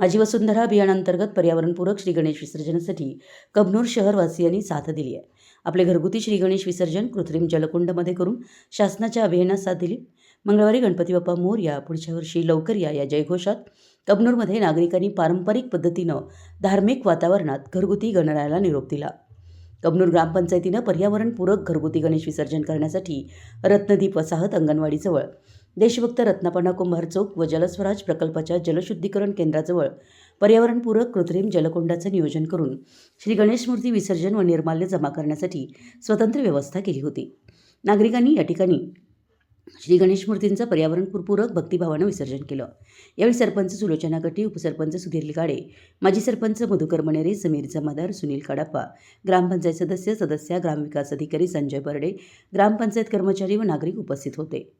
माझी वसुंधरा अभियानांतर्गत पर्यावरणपूरक श्रीगणेश विसर्जनासाठी कबनूर शहरवासियांनी साथ दिली आहे. आपले घरगुती श्रीगणेश विसर्जन कृत्रिम जलकुंडमध्ये करून शासनाच्या अभियानात साथ दिली. मंगळवारी गणपती बाप्पा मोर्या पुढच्या वर्षी लवकर या या जयघोषात कबनूरमध्ये नागरिकांनी पारंपरिक पद्धतीनं धार्मिक वातावरणात घरगुती गणरायाला निरोप दिला. कबनूर ग्रामपंचायतीनं पर्यावरणपूरक घरगुती गणेश विसर्जन करण्यासाठी रत्नदीप वसाहत अंगणवाडीजवळ देशभक्त रत्नापणा कुंभार चौक व जलस्वराज प्रकल्पाच्या जलशुद्धीकरण केंद्राजवळ पर्यावरणपूरक कृत्रिम जलकोंडाचं नियोजन करून श्री गणेश मूर्ती विसर्जन व निर्माल्य जमा करण्यासाठी स्वतंत्र व्यवस्था केली होती. नागरिकांनी या ठिकाणी श्री गणेश मूर्तींचं पर्यावरणपूरपूरक भक्तिभावानं विसर्जन केलं. यावेळी सरपंच सुलोचना गटी उपसरपंच सुधीर लिकाडे माजी सरपंच मधुकर मणेरे समीर जमादार सुनील काडाप्पा ग्रामपंचायत सदस्य सदस्या ग्रामविकास अधिकारी संजय बर्डे ग्रामपंचायत कर्मचारी व नागरिक उपस्थित होते.